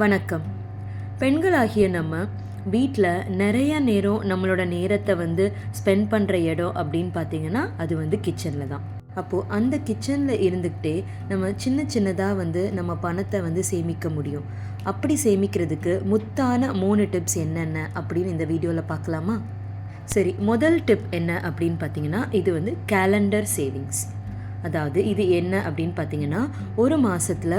வணக்கம். பெண்களாகிய நம்ம வீட்டில் நிறைய நேரம் நம்மளோட நேரத்தை வந்து ஸ்பெண்ட் பண்ணுற இடம் அப்படின்னு பார்த்தீங்கன்னா அது வந்து கிச்சனில் தான். அப்போது அந்த கிச்சனில் இருந்துக்கிட்டே நம்ம சின்ன சின்னதாக வந்து நம்ம பணத்தை வந்து சேமிக்க முடியும். அப்படி சேமிக்கிறதுக்கு முத்தான மூணு டிப்ஸ் என்னென்ன அப்படின்னு இந்த வீடியோவில் பார்க்கலாமா? சரி முதல் டிப் என்ன அப்படின்னு பார்த்தீங்கன்னா இது வந்து கேலண்டர் சேவிங்ஸ் அதாவது இது என்ன அப்படின்னு பார்த்தீங்கன்னா ஒரு மாதத்தில்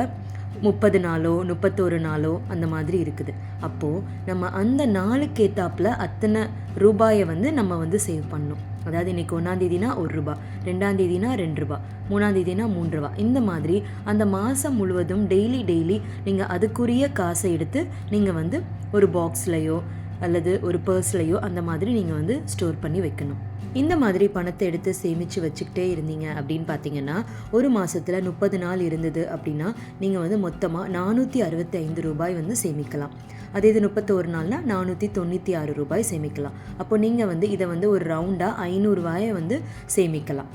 முப்பது நாளோ முப்பத்தோரு நாளோ அந்த மாதிரி இருக்குது. அப்போது நம்ம அந்த நாளுக்கு ஏத்தாப்பில் அத்தனை ரூபாயை வந்து நம்ம வந்து சேவ் பண்ணணும். அதாவது இன்றைக்கி ஒன்றாந்தேதினா ஒரு ரூபா ரெண்டாந்தேதினா ரெண்டு ரூபா மூணாந்தேதினா மூன்று ரூபா. இந்த மாதிரி அந்த மாதம் முழுவதும் டெய்லி டெய்லி நீங்கள் அதுக்குரிய காசை எடுத்து நீங்கள் வந்து ஒரு பாக்ஸ்லையோ அல்லது ஒரு பர்ஸ்லையோ அந்த மாதிரி நீங்கள் வந்து ஸ்டோர் பண்ணி வைக்கணும். இந்த மாதிரி பணத்தை எடுத்து சேமித்து வச்சுக்கிட்டே இருந்தீங்க அப்படின்னு பார்த்தீங்கன்னா ஒரு மாதத்தில் முப்பது நாள் இருந்தது அப்படின்னா நீங்கள் வந்து மொத்தமாக நானூற்றி அறுபத்தி ஐந்து ரூபாய் வந்து சேமிக்கலாம். அதே இது முப்பத்தோரு நாள்னா நானூற்றி தொண்ணூற்றி ஆறு ரூபாய் சேமிக்கலாம். அப்போ நீங்கள் வந்து இதை வந்து ஒரு ரவுண்டாக ஐநூறுரூவாயை வந்து சேமிக்கலாம்.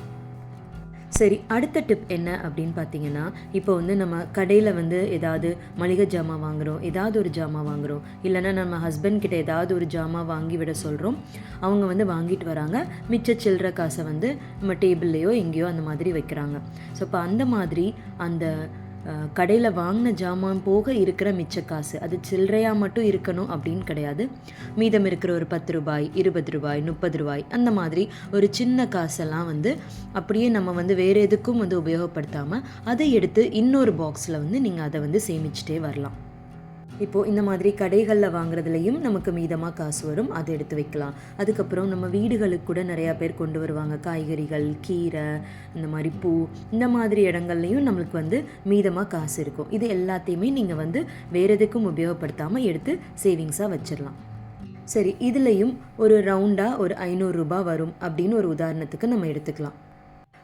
சரி அடுத்த டிப் என்ன அப்படின்னு பார்த்தீங்கன்னா இப்போ வந்து நம்ம கடையில் வந்து ஏதாவது மளிகை ஜாமான் வாங்குகிறோம் ஏதாவது ஒரு ஜாமான் வாங்குகிறோம் இல்லைன்னா நம்ம ஹஸ்பண்ட் கிட்ட ஏதாவது ஒரு ஜாமான் வாங்கி விட சொல்கிறோம் அவங்க வந்து வாங்கிட்டு வராங்க. மிச்ச சில்லற காசை வந்து நம்ம டேபிள்லேயோ எங்கேயோ அந்த மாதிரி வைக்கிறாங்க. ஸோ இப்போ அந்த மாதிரி அந்த கடையில் வாங்கின ஜாமான் போக இருக்கிற மிச்ச காசு அது சில்லறையாக மட்டும் இருக்கணும் அப்படின்னு கிடையாது. மீதம் இருக்கிற ஒரு பத்து ரூபாய் இருபது ரூபாய் முப்பது ரூபாய் அந்த மாதிரி ஒரு சின்ன காசெல்லாம் வந்து அப்படியே நம்ம வந்து வேறு எதுக்கும் வந்து உபயோகப்படுத்தாமல் அதை எடுத்து இன்னொரு பாக்ஸில் வந்து நீங்கள் அதை வந்து சேமிச்சிட்டே வரலாம். இப்போது இந்த மாதிரி கடைகளில் வாங்குறதுலையும் நமக்கு மீதமாக காசு வரும். அதை எடுத்து வைக்கலாம். அதுக்கப்புறம் நம்ம வீடுகளுக்கு கூட நிறையா பேர் கொண்டு வருவாங்க. காய்கறிகள் கீரை இந்த மாதிரி பூ இந்த மாதிரி இடங்கள்லையும் நம்மளுக்கு வந்து மீதமாக காசு இருக்கும். இது எல்லாத்தையுமே நீங்கள் வந்து வேறு எதுக்கும் உபயோகப்படுத்தாமல் எடுத்து சேவிங்ஸாக வச்சிடலாம் சரி இதுலேயும் ஒரு ரவுண்டாக ஒரு ஐநூறுரூபா வரும் அப்படின்னு ஒரு உதாரணத்துக்கு நம்ம எடுத்துக்கலாம்.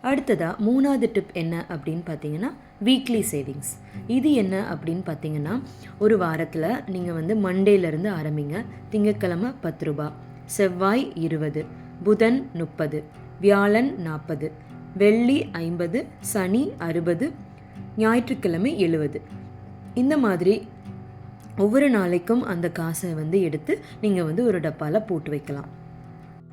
அடுத்ததாக மூணாவது டிப் என்ன அப்படின்னு பார்த்தீங்கன்னா வீக்லி சேவிங்ஸ் இது என்ன அப்படின்னு பார்த்தீங்கன்னா ஒரு வாரத்தில் நீங்கள் வந்து மண்டேலேருந்து ஆரம்பிங்க. திங்கட்கிழமை பத்து ரூபா செவ்வாய் இருபது புதன் முப்பது வியாழன் நாற்பது வெள்ளி ஐம்பது சனி அறுபது ஞாயிற்றுக்கிழமை எழுபது இந்த மாதிரி ஒவ்வொரு நாளைக்கும் அந்த காசை வந்து எடுத்து நீங்கள் வந்து ஒரு டப்பாவில் போட்டு வைக்கலாம்.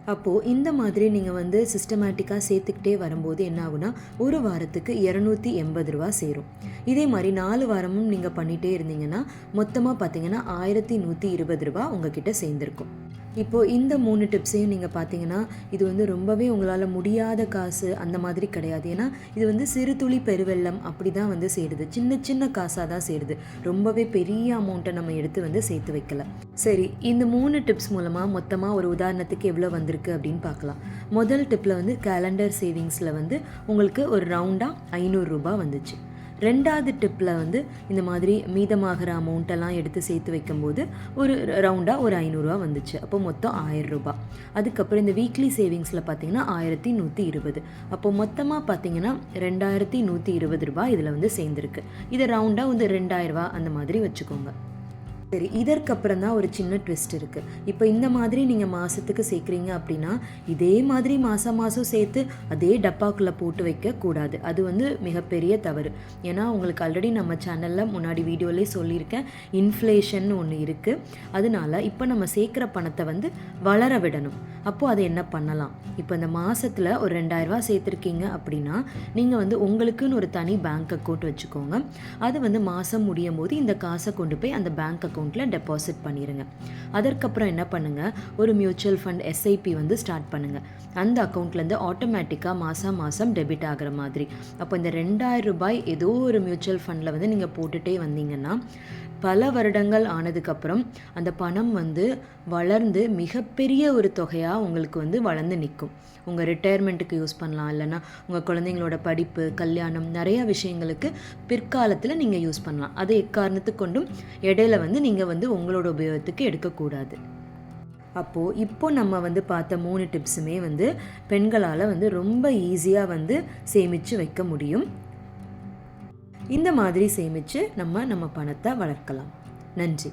அப்போது இந்த மாதிரி நீங்கள் வந்து சிஸ்டமேட்டிக்காக சேர்த்துக்கிட்டே வரும்போது என்ன ஆகுனா ஒரு வாரத்துக்கு இரநூத்தி எண்பது ரூபா சேரும். இதே மாதிரி நாலு வாரமும் நீங்கள் பண்ணிகிட்டே இருந்தீங்கன்னா மொத்தமாக பார்த்தீங்கன்னா ஆயிரத்தி நூற்றி இருபது ரூபா உங்ககிட்ட சேர்ந்துருக்கும். இப்போது இந்த மூணு டிப்ஸையும் நீங்கள் பார்த்தீங்கன்னா இது வந்து ரொம்பவே உங்களால் முடியாத காசு அந்த மாதிரி கிடையாது. ஏன்னா இது வந்து சிறு துளி பெருவெள்ளம் அப்படி தான் வந்து சேருது. சின்ன சின்ன காசாக தான் சேருது. ரொம்பவே பெரிய அமௌண்ட்டை நம்ம எடுத்து வந்து சேர்த்து வைக்கல. சரி இந்த மூணு டிப்ஸ் மூலமாக மொத்தமாக ஒரு உதாரணத்துக்கு எவ்வளோ வந்திருக்கு அப்படின்னு பார்க்கலாம் முதல் டிப்பில் வந்து கேலண்டர் சேவிங்ஸில் வந்து உங்களுக்கு ஒரு ரவுண்டாக ஐநூறுரூபா வந்துச்சு. ரெண்டாவது டிப்பில் வந்து இந்த மாதிரி மீதமாகிற அமௌண்ட்டெல்லாம் எடுத்து சேர்த்து வைக்கும்போது ஒரு ரவுண்டாக ஒரு ஐநூறுரூவா வந்துச்சு. அப்போ மொத்தம் ஆயிரம் அதுக்கப்புறம் இந்த வீக்லி சேவிங்ஸில் பார்த்தீங்கன்னா ஆயிரத்தி நூற்றி இருபது. அப்போ மொத்தமாக பார்த்தீங்கன்னா ரெண்டாயிரத்தி நூற்றி இருபது ரூபாய் இதில் வந்து சேர்ந்துருக்கு. இதை ரவுண்டாக வந்து ரெண்டாயிரரூபா அந்த மாதிரி வச்சுக்கோங்க. சரி இதற்கப்புறம் தான் ஒரு சின்ன ட்விஸ்ட் இருக்குது இப்போ இந்த மாதிரி நீங்கள் மாதத்துக்கு சேர்க்குறீங்க அப்படின்னா இதே மாதிரி மாதம் மாதம் சேர்த்து அதே டப்பாக்குள்ளே போட்டு வைக்கக்கூடாது அது வந்து மிகப்பெரிய தவறு. ஏன்னா உங்களுக்கு ஆல்ரெடி நம்ம சேனலில் முன்னாடி வீடியோலேயே சொல்லியிருக்கேன் இன்ஃப்ளேஷன் ஒன்று இருக்குது அதனால இப்போ நம்ம சேர்க்குற பணத்தை வந்து வளர விடணும். அப்போது அதை என்ன பண்ணலாம்? இப்போ இந்த மாதத்தில் ஒரு ரெண்டாயிரரூவா சேர்த்துருக்கீங்க அப்படின்னா நீங்கள் வந்து உங்களுக்குன்னு ஒரு தனி பேங்க் அக்கௌண்ட் வச்சுக்கோங்க. அது வந்து மாதம் முடியும் போது இந்த காசை கொண்டு போய் அந்த பேங்க் அக்கௌண்ட்டில் டெபாசிட் பண்ணிடுங்க அதற்கப்புறம் என்ன பண்ணுங்கள் ஒரு மியூச்சுவல் ஃபண்ட் எஸ்ஐபி வந்து ஸ்டார்ட் பண்ணுங்கள் அந்த அக்கௌண்ட்லேருந்து ஆட்டோமேட்டிக்காக மாதம் மாதம் டெபிட் ஆகிற மாதிரி. அப்போ இந்த ரெண்டாயிரம் ரூபாய் ஏதோ ஒரு மியூச்சுவல் ஃபண்டில் வந்து நீங்கள் போட்டுகிட்டே வந்தீங்கன்னா பல வருடங்கள் ஆனதுக்கப்புறம் அந்த பணம் வந்து வளர்ந்து மிகப்பெரிய ஒரு தொகையாக உங்களுக்கு வந்து வளர்ந்து நிற்கும். உங்கள் ரிட்டையர்மெண்ட்டுக்கு யூஸ் பண்ணலாம் இல்லைன்னா உங்கள் குழந்தைங்களோட படிப்பு கல்யாணம் நிறைய விஷயங்களுக்கு பிற்காலத்தில் நீங்கள் யூஸ் பண்ணலாம். அதை எக்காரணத்து கொண்டும் இடையில வந்து நீங்கள் வந்து உங்களோட உபயோகத்துக்கு எடுக்கக்கூடாது. அப்போது இப்போ நம்ம வந்து பார்த்த மூணு டிப்ஸுமே வந்து பெண்களால் வந்து ரொம்ப ஈஸியாக வந்து சேமித்து வைக்க முடியும். இந்த மாதிரி சேமித்து நம்ம நம்ம பணத்தை வளர்க்கலாம். நன்றி.